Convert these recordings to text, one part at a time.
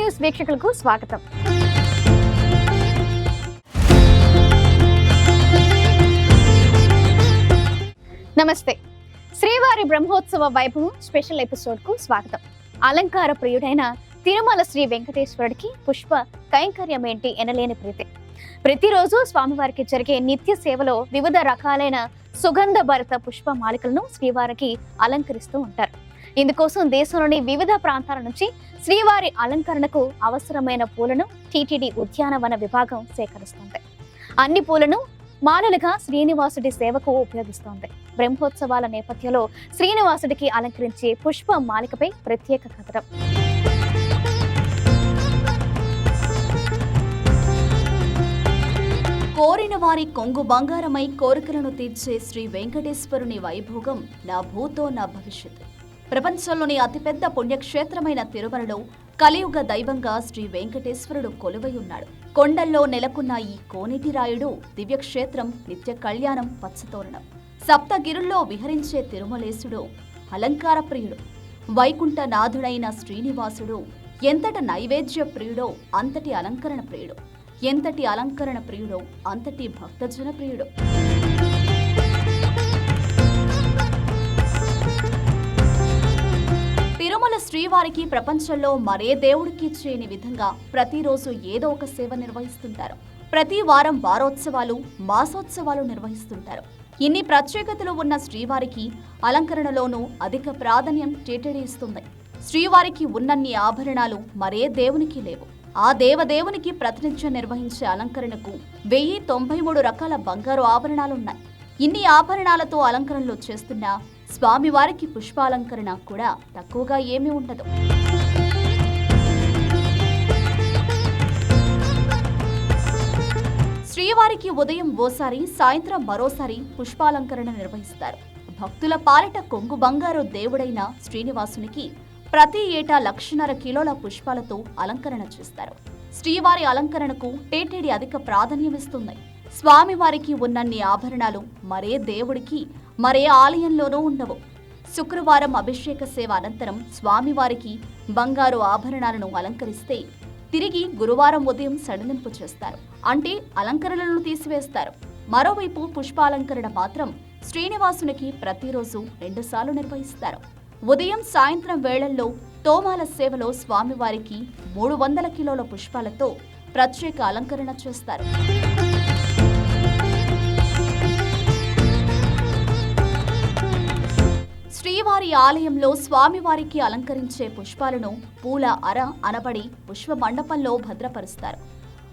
News వీక్షకులకు స్వాగతం. నమస్తే. శ్రీవారి బ్రహ్మోత్సవ వైభవం స్పెషల్ ఎపిసోడ్కు స్వాగతం. అలంకార ప్రియుడైన తిరుమల శ్రీ వెంకటేశ్వరుడికి పుష్ప కైంకర్యం ఏంటి ఎనలేని ప్రీతి. ప్రతిరోజు స్వామివారికి జరిగే నిత్య సేవలో వివిధ రకాలైన సుగంధ భరిత పుష్ప మాలికలను శ్రీవారికి అలంకరిస్తూ ఉంటారు. ఇందుకోసం దేశంలోని వివిధ ప్రాంతాల నుంచి శ్రీవారి అలంకరణకు అవసరమైన పూలను టీటీడీ ఉద్యానవన విభాగం సేకరిస్తుంది. అన్ని పూలను మాలలుగా శ్రీనివాసుడి సేవకు ఉపయోగిస్తోంది. బ్రహ్మోత్సవాల నేపథ్యంలో శ్రీనివాసుడికి అలంకరించే పుష్ప మాలికపై ప్రత్యేక కథనం. కోరిన వారి కొంగు బంగారమై కోరికలను తీర్చే శ్రీ వెంకటేశ్వరుని వైభోగం నా భూతో నా భవిష్యత్తు. ప్రపంచంలోని అతిపెద్ద పుణ్యక్షేత్రమైన తిరుమలలో కలియుగ దైవంగా శ్రీ వెంకటేశ్వరుడు కొలువై ఉన్నాడు. కొండల్లో నెలకొన్న ఈ కోనేటి రాయుడు దివ్యక్షేత్రం నిత్య కళ్యాణం పచ్చతోరణం. సప్తగిరుల్లో విహరించే తిరుమలేశుడు అలంకార ప్రియుడు. వైకుంఠ నాథుడైన శ్రీనివాసుడు ఎంతట నైవేద్య ప్రియుడో అంతటి అలంకరణ ప్రియుడు. ఎంతటి అలంకరణ ప్రియుడో అంతటి భక్తజన ప్రియుడు. శ్రీవారికి ప్రపంచంలో మరే దేవుడికి చేయని విధంగా ప్రతిరోజు ఏదో ఒక సేవ నిర్వహిస్తుంటారు. ప్రతి వారం వారోత్సవాలు మాసోత్సవాలు నిర్వహిస్తుంటారు. ఇన్ని ప్రత్యేకతలు ఉన్న శ్రీవారికి అలంకరణలోనూ అధిక ప్రాధాన్యం టీటీడీ ఇస్తుంది. శ్రీవారికి ఉన్నన్ని ఆభరణాలు మరే దేవునికి లేవు. ఆ దేవదేవునికి ప్రతినిత్యం నిర్వహించే అలంకరణకు వెయ్యి తొంభై మూడు రకాల బంగారు ఆభరణాలున్నాయి. ఇన్ని ఆభరణాలతో అలంకరణలు చేస్తున్న స్వామివారికి పుష్పాలంకరణ కూడా తక్కువగా ఏమీ ఉండదు. శ్రీవారికి ఉదయం ఓసారి సాయంత్రం మరోసారి పుష్పాలంకరణ నిర్వహిస్తారు. భక్తుల పాలిట కొంగు బంగారు దేవుడైన శ్రీనివాసునికి ప్రతి ఏటా లక్షన్నర కిలోల పుష్పాలతో అలంకరణ చేస్తారు. శ్రీవారి అలంకరణకు టేటేడి అధిక ప్రాధాన్యమిస్తుంది. స్వామివారికి ఉన్నన్ని ఆభరణాలు మరే దేవుడికి మరే ఆలయంలోనూ ఉండవు. శుక్రవారం అభిషేక సేవ అనంతరం స్వామివారికి బంగారు ఆభరణాలను అలంకరిస్తే తిరిగి గురువారం ఉదయం సడలింపు చేస్తారు. అంటే అలంకరణలను తీసివేస్తారు. మరోవైపు పుష్పాలంకరణ మాత్రం శ్రీనివాసునికి ప్రతిరోజు రెండుసార్లు నిర్వహిస్తారు. ఉదయం సాయంత్రం వేళల్లో తోమాల సేవలో స్వామివారికి మూడు వందల కిలోల పుష్పాలతో ప్రత్యేక అలంకరణ చేస్తారు. శ్రీవారి ఆలయంలో స్వామివారికి అలంకరించే పుష్పాలను పూల అర అనబడి పుష్ప మండపంలో భద్రపరుస్తారు.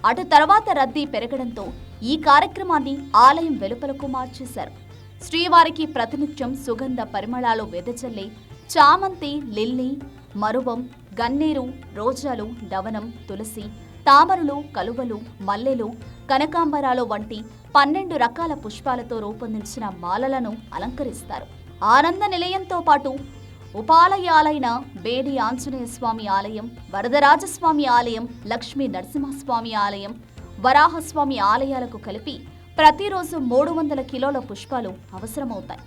అటు తర్వాత రద్దీ పెరగడంతో ఈ కార్యక్రమాన్ని ఆలయం వెలుపలకు మార్చేశారు. శ్రీవారికి ప్రతినిత్యం సుగంధ పరిమళాలు వెదజల్లే చామంతి లిల్లీ మరువం గన్నేరు రోజాలు దవనం తులసి తామరులు కలువలు మల్లెలు కనకాంబరాలు వంటి పన్నెండు రకాల పుష్పాలతో రూపొందించిన మాలలను అలంకరిస్తారు. ఆనంద నిలయంతో పాటు ఉపాలయాలైన బేడి ఆంజనేయ స్వామి ఆలయం వరదరాజస్వామి ఆలయం లక్ష్మీ నరసింహస్వామి ఆలయం వరాహస్వామి ఆలయాలకు కలిపి ప్రతిరోజు మూడు వందల కిలోల పుష్పాలు అవసరమవుతాయి.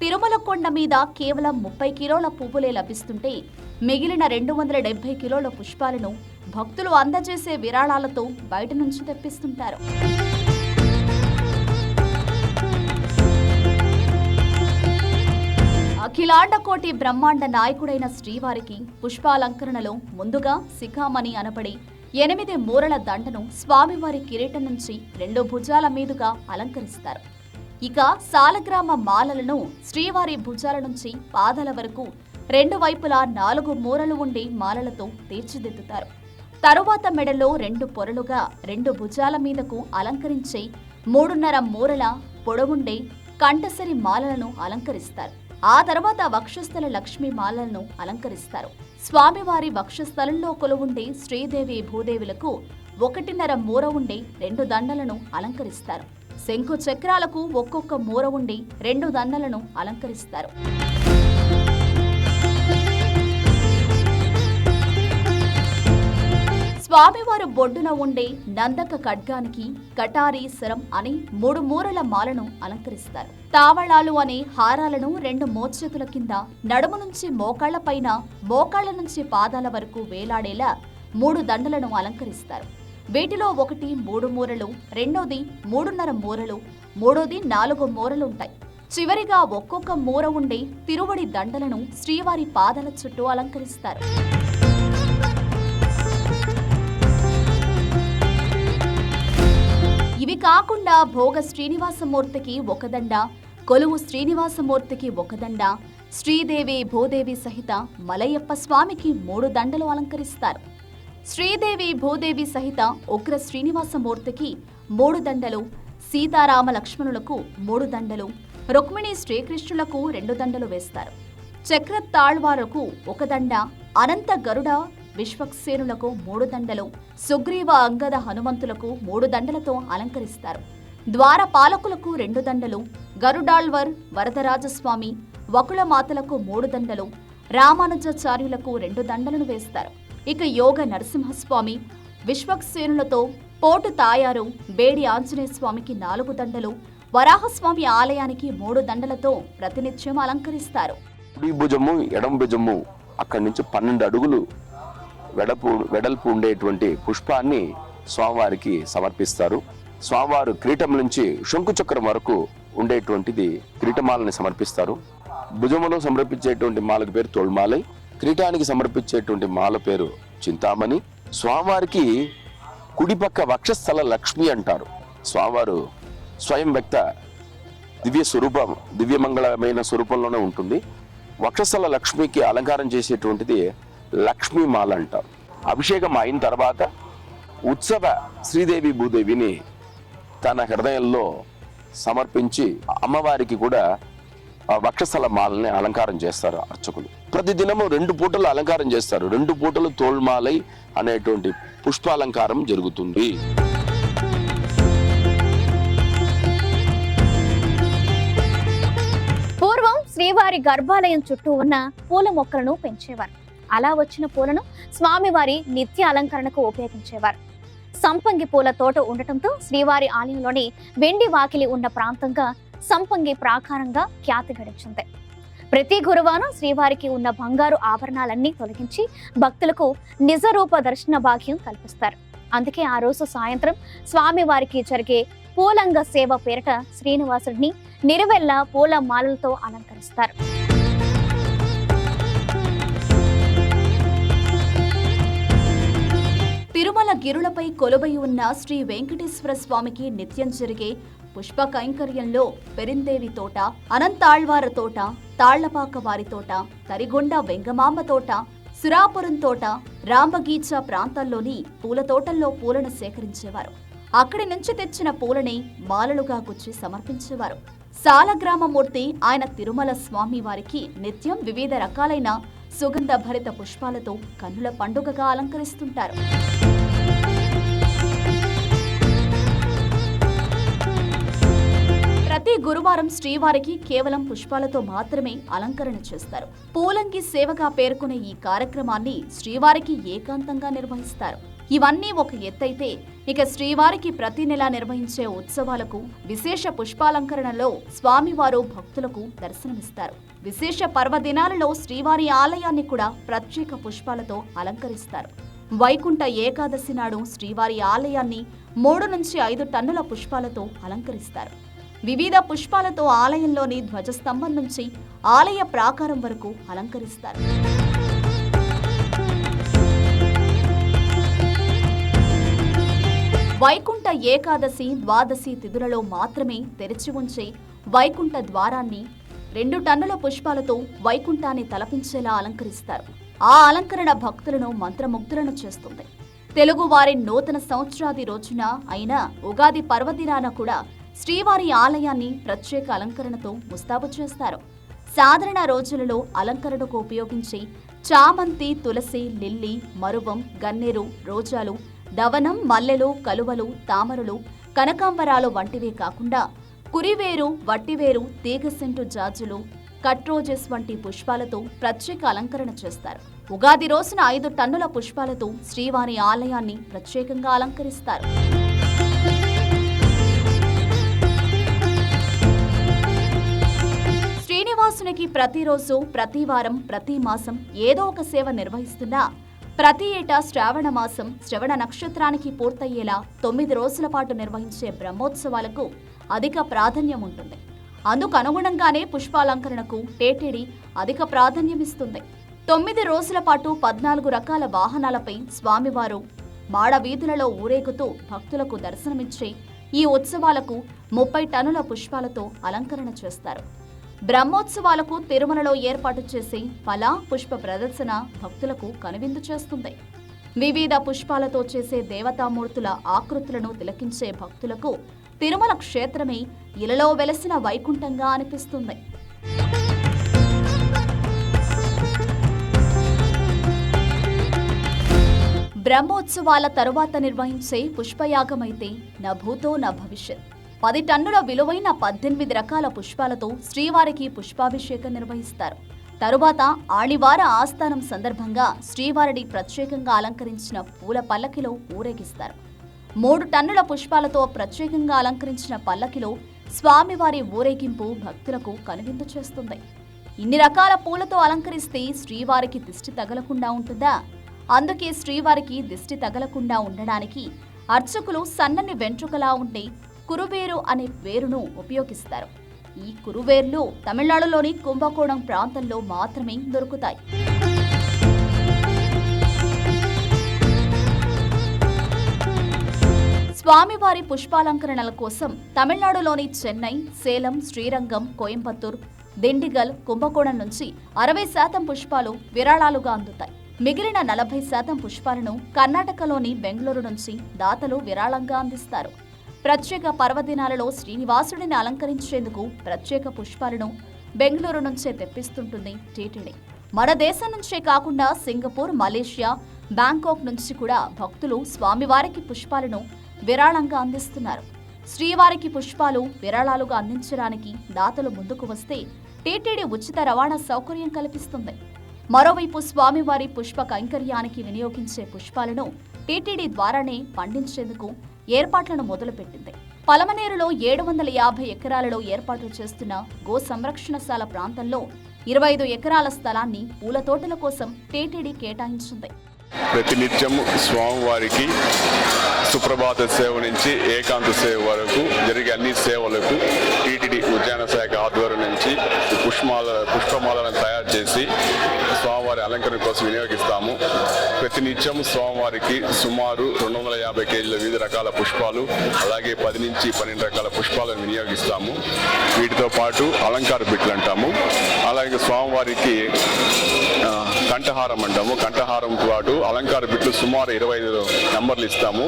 తిరుమల కొండ మీద కేవలం ముప్పై కిలోల పువ్వులే లభిస్తుంటే మిగిలిన రెండు వందల డెబ్బై కిలోల పుష్పాలను భక్తులు అందజేసే విరాళాలతో బయట నుంచి తెప్పిస్తుంటారు. అఖిలాండకోటి బ్రహ్మాండ నాయకుడైన శ్రీవారికి పుష్పాలంకరణలో ముందుగా శిఖామణి అనబడి ఎనిమిది మూరల దండను స్వామివారి కిరీటం నుంచి రెండు భుజాల మీదుగా అలంకరిస్తారు. ఇక సాలగ్రామ మాలలను శ్రీవారి భుజాల నుంచి పాదాల వరకు రెండు వైపులా నాలుగు మూరలు ఉండే మాలలతో తీర్చిదిద్దుతారు. తరువాత మెడలో రెండు పొరలుగా రెండు భుజాల మీదకు అలంకరించే మూడున్నర మూరల పొడవుండే కంఠసరి మాలలను అలంకరిస్తారు. ఆ తర్వాత వక్షస్థల లక్ష్మీ మాలలను అలంకరిస్తారు. స్వామివారి వక్షస్థలంలో కొలువుండే శ్రీదేవి భూదేవులకు ఒకటిన్నర మూర ఉండే రెండు దండలను అలంకరిస్తారు. శంకు చక్రాలకు ఒక్కొక్క మూర ఉండి రెండు దండలను అలంకరిస్తారు. స్వామివారు బొడ్డున ఉండే నందక ఖడ్గానికి కటారీశ్వరం అని మూడు మూరల మాలను అలంకరిస్తారు. తావళాలు అనే హారాలను రెండు మోచేతుల కింద నడుము నుంచి మోకాళ్ళపైన మోకాళ్ళ నుంచి పాదాల వరకు వేలాడేలా మూడు దండలను అలంకరిస్తారు. వీటిలో ఒకటి మూడు మూరలు రెండోది మూడున్నర మూరలు మూడోది నాలుగు మూరలు ఉంటాయి చివరిగా ఒక్కొక్క మూర ఉండే తిరువడి దండలను శ్రీవారి పాదాల చుట్టూ అలంకరిస్తారు. కాకుండా భోగ శ్రీనివాసమూర్తికి ఒక దండ కొలువు శ్రీనివాసమూర్తికి ఒక దండ శ్రీదేవి భూదేవి సహిత మలయప్ప స్వామికి మూడు దండలు అలంకరిస్తారు. శ్రీదేవి భూదేవి సహిత ఉగ్ర శ్రీనివాసమూర్తికి మూడు దండలు సీతారామ లక్ష్మణులకు మూడు దండలు రుక్మిణి శ్రీకృష్ణులకు రెండు దండలు వేస్తారు. చక్ర తాళ్వారుకు ఒక దండ అనంత గరుడ విశ్వక్సేనులకు మూడు దండలు సుగ్రీవ అంగద హనుమంతులకు మూడు దండలతో అలంకరిస్తారు. ద్వార పాలకులకు రెండు దండలు గరుడాళ్వర్ వరదరాజస్వామి వకుళమాతలకు మూడు దండలు రామానుజాచార్యులకు రెండు దండలను వేస్తారు. ఇక యోగ నరసింహస్వామి విశ్వక్సేనులతో పోటు తాయారు బేడి ఆంజనేయ స్వామికి నాలుగు దండలు వరాహస్వామి ఆలయానికి మూడు దండలతో ప్రతినిత్యం అలంకరిస్తారు. భుజము ఎడం భుజము అక్కడి నుంచి పన్నెండు అడుగులు వెడపు వెడల్పు ఉండేటువంటి పుష్పాన్ని స్వామివారికి సమర్పిస్తారు. స్వామివారు కిరీటం నుంచి శంకుచక్రం వరకు ఉండేటువంటిది కిరీటమాలని సమర్పిస్తారు. భుజములో సమర్పించేటువంటి మాలకు పేరు తోల్మాలై కిరీటానికి సమర్పించేటువంటి మాల పేరు చింతామణి. స్వామివారికి కుడిపక్క వక్షస్థల లక్ష్మి అంటారు. స్వామివారు స్వయం వ్యక్త దివ్య స్వరూపం దివ్యమంగళమైన స్వరూపంలోనే ఉంటుంది. వక్షస్థల లక్ష్మికి అలంకారం చేసేటువంటిది లక్ష్మీమాల అంటారు అభిషేకం అయిన తర్వాత ఉత్సవ శ్రీదేవి భూదేవిని తన హృదయంలో సమర్పించి అమ్మవారికి కూడా వక్షస్థల మాలని అలంకారం చేస్తారు అర్చకులు. ప్రతి దినము రెండు పూటలు అలంకారం చేస్తారు. రెండు పూటలు తోల్మాలై అనేటువంటి పుష్పాలంకారం జరుగుతుంది. పూర్వం శ్రీవారి గర్భాలయం చుట్టూ ఉన్న పూల మొక్కలను పెంచేవారు. అలా వచ్చిన పూలను స్వామివారి నిత్య అలంకరణకు ఉపయోగించేవారు. సంపంగి పూల తోట ఉండటంతో శ్రీవారి ఆలయంలోని వెండి వాకిలి ఉన్న ప్రాంతంగా సంపంగి ప్రాకారంగా ఖ్యాతి గడించింది. ప్రతి గురువారం శ్రీవారికి ఉన్న బంగారు ఆభరణాలన్నీ తొలగించి భక్తులకు నిజరూప దర్శన భాగ్యం కల్పిస్తారు. అందుకే ఆ రోజు సాయంత్రం స్వామివారికి జరిగే పూలంగ సేవ పేరిట శ్రీనివాసుడిని నిరువెల్ల పూల మాలలతో అలంకరిస్తారు. తిరుమల గిరులపై కొలువై ఉన్న శ్రీ వెంకటేశ్వర స్వామికి నిత్యం జరిగే పుష్ప కైంకర్యంలో పెరిందేవి తోట అనంతాళ్వార తోట తాళ్ళపాక వారి తోట తరిగొండ వెంగమాంబ తోట సురాపురం తోట రాంబగీచా ప్రాంతాల్లోని పూల తోటల్లో పూలను సేకరించేవారు. అక్కడి నుంచి తెచ్చిన పూలని మాలలుగా గుచ్చి సమర్పించేవారు. సాలగ్రామమూర్తి ఆయన తిరుమల స్వామి వారికి నిత్యం వివిధ రకాలైన సుగంధ భరిత పుష్పాలతో కన్నుల పండుగగా అలంకరిస్తుంటారు. గురువారం శ్రీవారికి కేవలం పుష్పాలతో మాత్రమే అలంకరణ చేస్తారు. పూలంకి సేవగా పేర్కొనే ఈ కార్యక్రమాన్ని శ్రీవారికి ఏకాంతంగా నిర్వహిస్తారు. ఇవన్నీ ఒక ఎత్తైతే ఇక శ్రీవారికి ప్రతి నెలా నిర్వహించే ఉత్సవాలకు విశేష పుష్పాలంకరణలో స్వామివారు భక్తులకు దర్శనమిస్తారు. విశేష పర్వదినాలలో శ్రీవారి ఆలయాన్ని కూడా ప్రత్యేక పుష్పాలతో అలంకరిస్తారు. వైకుంఠ ఏకాదశి నాడు శ్రీవారి ఆలయాన్ని మూడు నుంచి ఐదు టన్నుల పుష్పాలతో అలంకరిస్తారు. వివిధ పుష్పాలతో ఆలయంలోని ధ్వజస్తంభం నుంచి ఆలయ ప్రాకారం వరకు అలంకరిస్తారు. వైకుంఠ ఏకాదశి ద్వాదశి తిథులలో మాత్రమే తెరిచి ఉంచే వైకుంఠ ద్వారాన్ని రెండు టన్నుల పుష్పాలతో వైకుంఠాన్ని తలపించేలా అలంకరిస్తారు. ఆ అలంకరణ భక్తులను మంత్రముగ్ధులను చేస్తుంది. తెలుగువారి నూతన సంవత్సరాది రోజున అయిన ఉగాది పర్వదినాన కూడా శ్రీవారి ఆలయాన్ని ప్రత్యేక అలంకరణతో ముస్తాబు చేస్తారు. సాధారణ రోజులలో అలంకరణకు ఉపయోగించే చామంతి తులసి లిల్లీ మరువం గన్నేరు రోజాలు దవనం మల్లెలు కలువలు తామరలు కనకాంబరాలు వంటివే కాకుండా కురివేరు వట్టివేరు తీగసెంటు జాజులు కట్రోజెస్ వంటి పుష్పాలతో ప్రత్యేక అలంకరణ చేస్తారు. ఉగాది రోజున ఐదు టన్నుల పుష్పాలతో శ్రీవారి ఆలయాన్ని ప్రత్యేకంగా అలంకరిస్తారు. శ్రీనివాసునికి ప్రతిరోజు ప్రతి వారం ప్రతి మాసం ఏదో ఒక సేవ నిర్వహిస్తున్నా ప్రతి ఏటా శ్రావణ మాసం శ్రవణ నక్షత్రానికి పూర్తయ్యేలా తొమ్మిది రోజుల పాటు నిర్వహించే బ్రహ్మోత్సవాలకు అధిక ప్రాధాన్యం ఉంటుంది. అందుకు అనుగుణంగానే పుష్పాలంకరణకు టేటేడి అధిక ప్రాధాన్యమిస్తుంది తొమ్మిది రోజుల పాటు పద్నాలుగు రకాల వాహనాలపై స్వామివారు మాడ వీధులలో ఊరేగుతూ భక్తులకు దర్శనమిచ్చే ఈ ఉత్సవాలకు ముప్పై టన్నుల పుష్పాలతో అలంకరణ చేస్తారు. బ్రహ్మోత్సవాలకు తిరుమలలో ఏర్పాటు చేసే ఫల పుష్ప ప్రదర్శన భక్తులకు కనువిందు చేస్తుంది. వివిధ పుష్పాలతో చేసే దేవతామూర్తుల ఆకృతులను తిలకించే భక్తులకు తిరుమల క్షేత్రమే ఇలలో వెలసిన వైకుంఠంగా అనిపిస్తుంది. బ్రహ్మోత్సవాల తరువాత నిర్వహించే పుష్పయాగమైతే నా భూతో నా భవిష్యత్ పది టన్నుల విలువైన పద్దెనిమిది రకాల పుష్పాలతో శ్రీవారికి పుష్పాభిషేకం నిర్వహిస్తారు. తరువాత ఆణివార ఆస్థానం సందర్భంగా శ్రీవారిని ప్రత్యేకంగా అలంకరించిన పూల పల్లకిలో ఊరేగిస్తారు. మూడు టన్నుల పుష్పాలతో ప్రత్యేకంగా అలంకరించిన పల్లకిలో స్వామివారి ఊరేగింపు భక్తులకు కనువిందు చేస్తుంది. ఇన్ని రకాల పూలతో అలంకరిస్తే శ్రీవారికి దిష్టి తగలకుండా ఉంటుందా? అందుకే శ్రీవారికి దిష్టి తగలకుండా ఉండడానికి అర్చకులు సన్నని వెంట్రుకలా ఉండే కురువేరు అనే వేరును ఉపయోగిస్తారు. ఈ కురువేర్లు తమిళనాడులోని కుంభకోణం ప్రాంతంలో మాత్రమే దొరుకుతాయి. స్వామివారి పుష్పాలంకరణల కోసం తమిళనాడులోని చెన్నై సేలం శ్రీరంగం కోయంబత్తూర్ దిండిగల్ కుంభకోణం నుంచి అరవై శాతం పుష్పాలు విరాళాలుగా అందుతాయి. మిగిలిన నలభై శాతం పుష్పాలను కర్ణాటకలోని బెంగళూరు నుంచి దాతలు విరాళంగా అందిస్తారు. ప్రత్యేక పర్వదినాలలో శ్రీనివాసుడిని అలంకరించేందుకు ప్రత్యేక పుష్పాలను బెంగళూరు నుంచే తెప్పిస్తుంటుంది టీటీడీ. మన దేశం నుంచే కాకుండా సింగపూర్ మలేషియా బ్యాంకాక్ నుంచి కూడా భక్తులు స్వామివారికి పుష్పాలను విరాళంగా అందిస్తున్నారు. శ్రీవారికి పుష్పాలు విరాళాలుగా అందించడానికి దాతలు ముందుకు వస్తే టీటీడీ ఉచిత రవాణా సౌకర్యం కల్పిస్తుంది. మరోవైపు స్వామివారి పుష్ప కైంకర్యానికి వినియోగించే పుష్పాలను టీటీడీ ద్వారానే పండించేందుకు ఏర్పాట్లను మొదలుపెట్టింది. పలమనేరులో ఏడు వందల యాభై ఎకరాలలో ఏర్పాటు చేస్తున్న గో సంరక్షణశాల ప్రాంతంలో ఇరవై ఐదు ఎకరాల స్థలాన్ని పూల తోటల కోసం టీటీడీ కేటాయించింది. ప్రతినిత్యం స్వామివారికి సుప్రభాత సేవ నుంచి ఏకాంత సేవ వరకు జరిగే అన్ని సేవలకు టీటీడీ ఉద్యాన శాఖ ఆధ్వర్యం నుంచి పుష్పమాల పుష్పమాలను తయారు చేసి స్వామివారి అలంకరణ కోసం వినియోగిస్తాము. ప్రతినిత్యం స్వామివారికి సుమారు రెండు వందల యాభై కేజీల వివిధ రకాల పుష్పాలు అలాగే పది నుంచి పన్నెండు రకాల పుష్పాలను వినియోగిస్తాము. వీటితో పాటు అలంకార బిట్లు అంటాము. అలాగే స్వామివారికి కంఠహారం అంటాము. కంఠహారం పాటు అలంకార బిట్లు సుమారు ఇరవై ఐదు నెంబర్లు ఇస్తాము.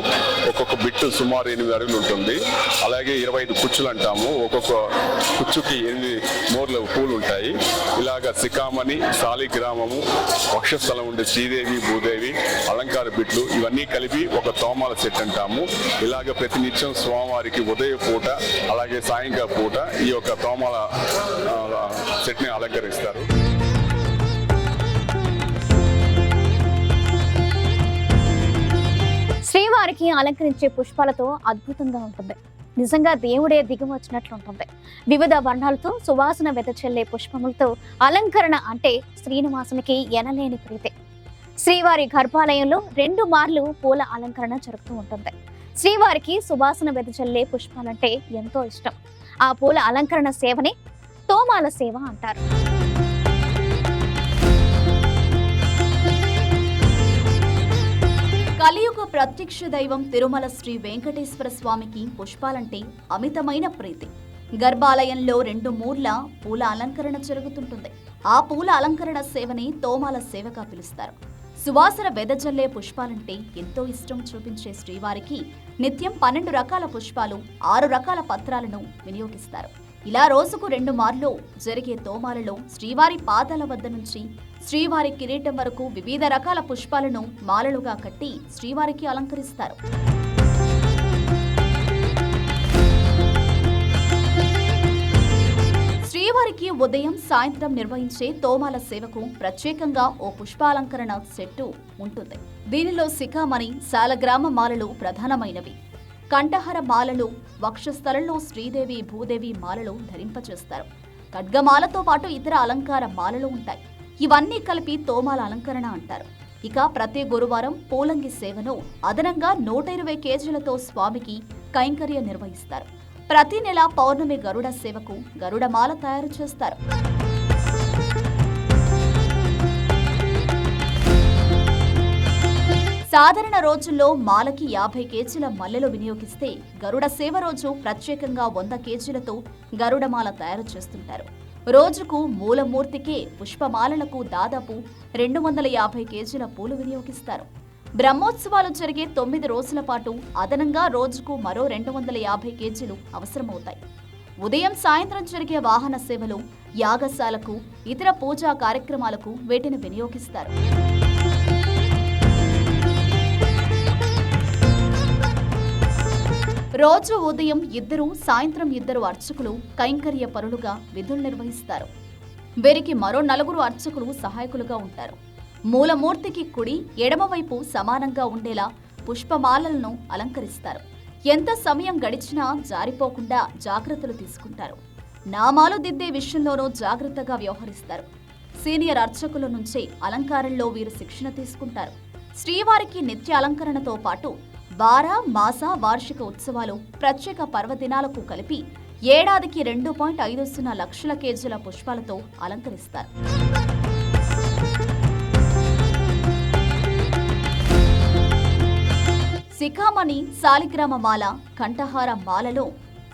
ఒక్కొక్క బిట్టు సుమారు ఎనిమిది అడుగులు ఉంటుంది. అలాగే ఇరవై ఐదు కుచ్చులు అంటాము. ఒక్కొక్క కుచ్చుకి ఎనిమిది మోర్ల పూలు ఉంటాయి. ఇలాగ సికామణి సాలిగ్రామము వక్షస్థలం ఉండే శ్రీదేవి భూదేవి అలంకార బిట్లు ఇవన్నీ కలిపి ఒక తోమాల సెట్ అంటాము. ఇలాగ ప్రతినిత్యం స్వామివారికి ఉదయ పూట అలాగే సాయంకాల పూట ఈ యొక్క తోమాల ఆ, సెట్ని అలంకరిస్తారు. శ్రీవారికి అలంకరించే పుష్పాలతో అద్భుతంగా ఉంటుంది. నిజంగా దేవుడే దిగి వచ్చినట్లు ఉంటుంది వివిధ వర్ణాలతో సువాసన వెదచల్లే పుష్పములతో అలంకరణ అంటే శ్రీనివాసునికి ఎనలేని ప్రీతే. శ్రీవారి గర్భాలయంలో రెండు మార్లు పూల అలంకరణ జరుగుతూ ఉంటుంది. శ్రీవారికి సువాసన వెదజల్లే పుష్పాలంటే ఎంతో ఇష్టం. ఆ పూల అలంకరణ సేవనే తోమాల సేవ అంటారు. కలియుగ ప్రత్యక్ష దైవం తిరుమల శ్రీ వెంకటేశ్వర స్వామికి పుష్పాలంటే అమితమైన ప్రీతి. గర్భాలయంలో రెండు మూర్ల పూల అలంకరణ జరుగుతుంటుంది. ఆ పూల అలంకరణ సేవని తోమాల సేవగా పిలుస్తారు. సువాసన వెదజల్లే పుష్పాలంటే ఎంతో ఇష్టం చూపించే శ్రీవారికి నిత్యం పన్నెండు రకాల పుష్పాలు ఆరు రకాల పత్రాలను వినియోగిస్తారు. ఇలా రోజుకు రెండు మార్లు జరిగే తోమాలలో శ్రీవారి పాదాల వద్ద నుంచి శ్రీవారి కిరీటం వరకు వివిధ రకాల పుష్పాలను మాలలుగా కట్టి శ్రీవారికి అలంకరిస్తారు. శ్రీవారికి ఉదయం సాయంత్రం నిర్వహించే తోమాల సేవకు ప్రత్యేకంగా ఓ పుష్పాలంకరణ సెట్టు ఉంటుంది. దీనిలో శిఖామణి సాలగ్రామ మాలలు ప్రధానమైనవి. కంఠహర మాలలు వక్షస్థలంలో శ్రీదేవి భూదేవి మాలలు ధరింపచేస్తారు. ఖడ్గమాలతో పాటు ఇతర అలంకార మాలలు ఉంటాయి. ఇవన్నీ కలిపి తోమాల అలంకరణ అంటారు. ఇక ప్రతి గురువారం పూలంగి సేవను అదనంగా నూట ఇరవై కేజీలతో స్వామికి కైంకర్యం నిర్వహిస్తారు. ప్రతి నెల పౌర్ణమి గరుడ సేవకు గరుడమాల తయారు చేస్తారు. సాధారణ రోజుల్లో మాలకి యాభై కేజీల మల్లెలు వినియోగిస్తే గరుడ సేవ రోజు ప్రత్యేకంగా వంద కేజీలతో గరుడమాల తయారు చేస్తుంటారు. రోజుకు మూలమూర్తికే పుష్పమాలలకు దాదాపు రెండు వందల యాభై కేజీల పూలు వినియోగిస్తారు. బ్రహ్మోత్సవాలు జరిగే తొమ్మిది రోజుల పాటు అదనంగా రోజుకు మరో రెండు వందల యాభై కేజీలు అవసరమవుతాయి. ఉదయం సాయంత్రం జరిగే వాహన సేవలు యాగశాలకు ఇతర పూజా కార్యక్రమాలకు వీటిని వినియోగిస్తారు. రోజు ఉదయం ఇద్దరు సాయంత్రం ఇద్దరు అర్చకులు కైంకర్య పరులుగా విధులు నిర్వహిస్తారు. వీరికి మరో నలుగురు అర్చకులు సహాయకులుగా ఉంటారు. మూలమూర్తికి కుడి ఎడమవైపు సమానంగా ఉండేలా పుష్పమాలలను అలంకరిస్తారు. ఎంత సమయం గడిచినా జారిపోకుండా జాగ్రత్తలు తీసుకుంటారు. నామాలు దిద్దే విషయంలోనూ జాగ్రత్తగా వ్యవహరిస్తారు. సీనియర్ అర్చకుల నుంచే అలంకారంలో వీరు శిక్షణ తీసుకుంటారు. శ్రీవారికి నిత్య అలంకరణతో పాటు వార మాస వార్షిక ఉత్సవాలు ప్రత్యేక పర్వదినాలకు కలిపి ఏడాదికి రెండు పాయింట్ ఐదు సున్నా లక్షల కేజీల పుష్పాలతో అలంకరిస్తారు. శిఖామణి శాలిగ్రామ మాల కంఠహార మాలలో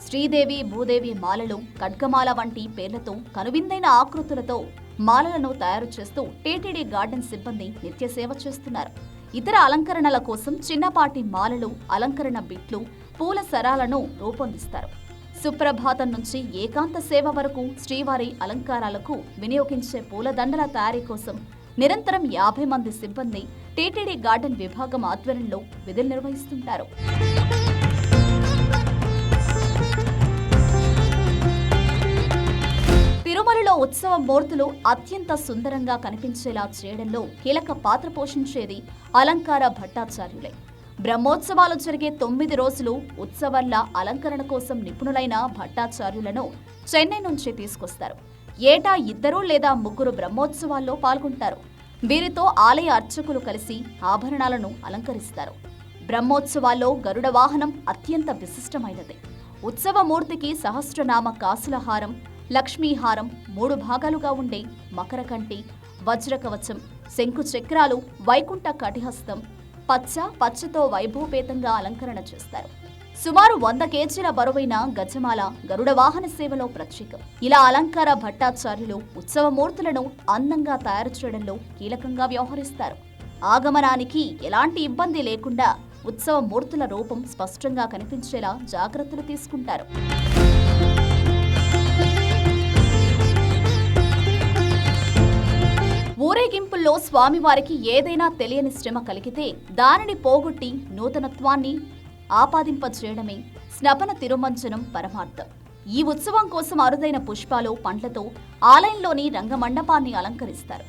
శ్రీదేవి భూదేవి మాలలు ఖడ్గమాల వంటి పేర్లతో కనువిందైన ఆకృతులతో మాలలను తయారు చేస్తూ టీటీడీ గార్డెన్ సిబ్బంది నిత్య సేవ చేస్తున్నారు. ఇతర అలంకరణల కోసం చిన్నపాటి మాలలు అలంకరణ బిట్లు పూల సరాలను రూపొందిస్తారు. సుప్రభాతం నుంచి ఏకాంత సేవ వరకు శ్రీవారి అలంకారాలకు వినియోగించే పూలదండల తయారీ కోసం నిరంతరం యాభై మంది సిబ్బంది టీటీడీ గార్డెన్ విభాగం ఆధ్వర్యంలో విధులు నిర్వహిస్తుంటారు. తిరుమలలో ఉత్సవ మూర్తులు అత్యంత సుందరంగా కనిపించేలా చేయడంలో కీలక పాత్ర పోషించేది అలంకార భట్టాచార్యులే. బ్రహ్మోత్సవాలు జరిగే తొమ్మిది రోజులు ఉత్సవాల అలంకరణ కోసం నిపుణులైన భట్టాచార్యులను చెన్నై నుంచి తీసుకొస్తారు. ఏటా ఇద్దరు లేదా ముగ్గురు బ్రహ్మోత్సవాల్లో పాల్గొంటారు? వీరితో ఆలయ అర్చకులు కలిసి ఆభరణాలను అలంకరిస్తారు. బ్రహ్మోత్సవాల్లో గరుడ వాహనం అత్యంత విశిష్టమైనది. ఉత్సవమూర్తికి సహస్రనామ కాసులహారం లక్ష్మీహారం మూడు భాగాలుగా ఉండే మకరకంటి వజ్రకవచం శంకు చక్రాలు వైకుంఠ కటిహస్తం పచ్చ పచ్చతో వైభవపేతంగా అలంకరణ చేస్తారు. సుమారు వంద కేజీల బరువైన గజమాల గరుడ వాహన సేవలో ప్రత్యేకం. ఇలా అలంకార భట్టాచార్యులు ఉత్సవమూర్తులను అందంగా తయారు చేయడంలో కీలకంగా వ్యవహరిస్తారు. ఆగమనానికి ఎలాంటి ఇబ్బంది లేకుండా ఉత్సవ మూర్తుల రూపం స్పష్టంగా కనిపించేలా జాగ్రత్తలు తీసుకుంటారు. ఊరేగింపుల్లో స్వామివారికి ఏదైనా తెలియని శ్రమ కలిగితే దానిని పోగొట్టి నూతనత్వాన్ని ఆపాదింప చేయడమే స్నపన తిరుమంచనం పరమార్థం. ఈ ఉత్సవం కోసం అరుదైన పుష్పాలు పండ్లతో ఆలయంలోని రంగమండపాన్ని అలంకరిస్తారు.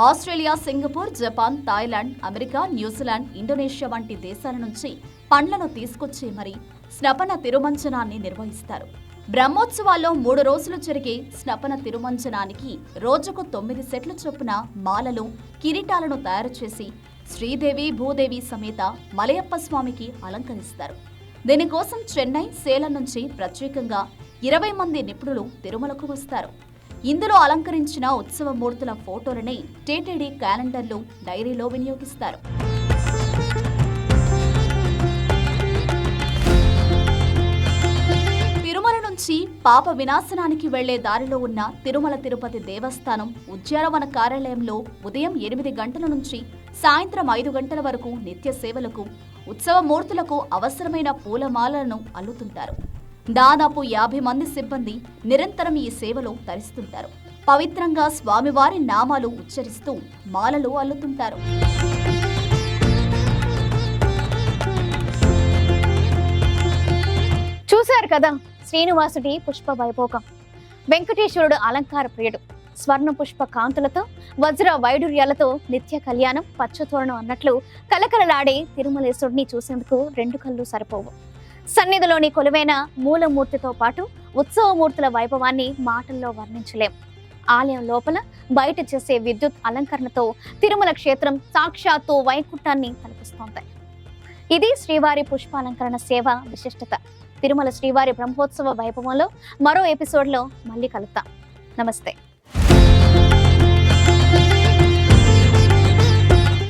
Australia Singapore Japan Thailand America New Zealand Indonesia వంటి దేశాల నుంచి పండ్లను తీసుకొచ్చి మరి స్నపన తిరుమంచనాన్ని నిర్వహిస్తారు. బ్రహ్మోత్సవాల్లో మూడు రోజులు జరిగే స్నపన తిరుమంజనానికి రోజుకు తొమ్మిది సెట్ల చొప్పున మాలలు కిరీటాలను తయారు చేసి శ్రీదేవి భూదేవి సమేత మలయప్ప స్వామికి అలంకరిస్తారు. దీనికోసం చెన్నై సేలం నుంచి ప్రత్యేకంగా ఇరవై మంది నిపుణులు తిరుమలకు వస్తారు. ఇందులో అలంకరించిన ఉత్సవమూర్తుల ఫోటోలని టీటీడీ క్యాలెండర్లు డైరీలో వినియోగిస్తారు. తిరుమల నుంచి పాప వినాశనానికి వెళ్ళే దారిలో ఉన్న తిరుమల తిరుపతి దేవస్థానం ఉద్యానవన కార్యాలయంలో ఉదయం ఎనిమిది గంటల నుంచి సాయంత్రం ఐదు గంటల వరకు నిత్య సేవలకు ఉత్సవ మూర్తులకు అవసరమైన పూలమాలలను అల్లుతుంటారు. దాదాపు యాభై మంది సిబ్బంది నిరంతరం ఈ సేవలో తరిస్తుంటారు. పవిత్రంగా స్వామివారి నామాలు ఉచ్చరిస్తూ మాలలు అల్లుతుంటారు. చూశారు కదా శ్రీనివాసుడి పుష్ప వైభోగం. వెంకటేశ్వరుడు అలంకార ప్రియుడు. స్వర్ణ పుష్ప కాంతులతో వజ్ర వైడూర్యాలతో నిత్య కళ్యాణం పచ్చతోరణం అన్నట్లు కలకలలాడే తిరుమలేశ్వరుడిని చూసేందుకు రెండు కళ్ళు సరిపోవు. సన్నిధిలోని కొలువైన మూలమూర్తితో పాటు ఉత్సవమూర్తుల వైభవాన్ని మాటల్లో వర్ణించలేం. ఆలయం లోపల బయట చేసే విద్యుత్ అలంకరణతో తిరుమల క్షేత్రం సాక్షాత్తు వైకుంఠాన్ని కల్పిస్తోంది ఇది శ్రీవారి పుష్పాలంకరణ సేవ విశిష్టత. తిరుమల శ్రీవారి బ్రహ్మోత్సవ వైభవంలో మరో ఎపిసోడ్లో మళ్ళీ కలుద్దాం. నమస్తే.